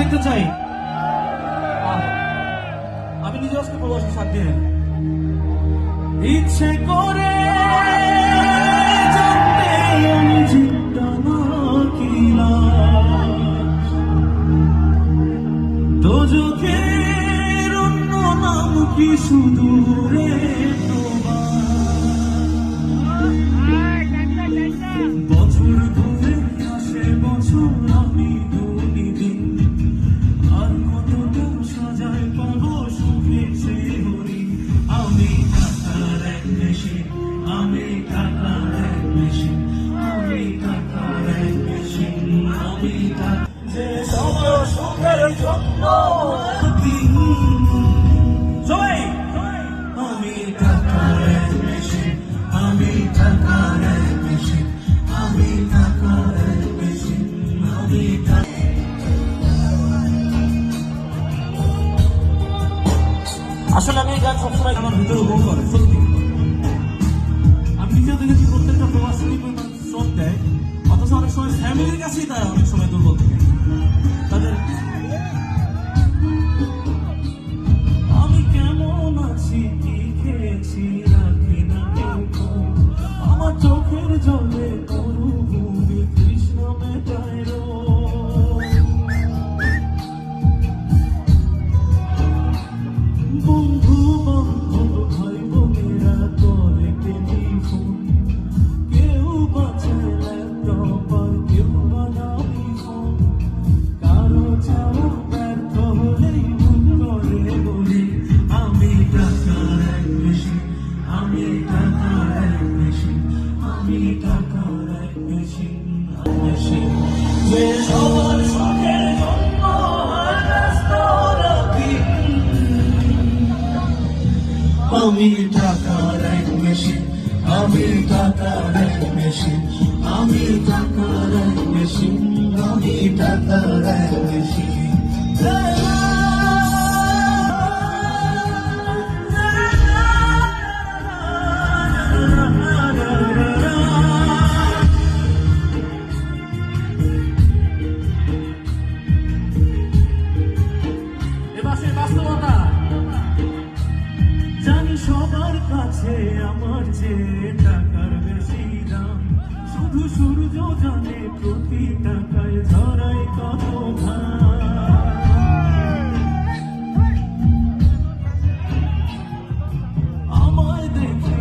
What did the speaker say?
দেখতে চাই। আমি নিজে আজকে প্রবাসী সাত দিনে ইচ্ছে করে বছর ধরে আসে, বছর আমি দুদিন আসলে আমি এই গান সবসময় আমার ভিতরে গ্রহণ করে। সত্যি কাছেই তারা অনেক সময় দুর্বল থাকে। তাদের আমি কেমন আছি, কি খেয়েছি, রাখি না আমার চোখের জলে আমি টাকার এক বেশি আমি টাকার এক বেশি বেশি যে সবার শখের জন্য আমি টাকার এক বেশি আমি টাকার এক বেশি আমি টাকার এক বেশি আমি টাকার এক বেশি সবার কাছে, আমার যে টাকার বেশি দাম, শুধু সূর্য জানে প্রতি টাকায় ধরায় কত ঘাম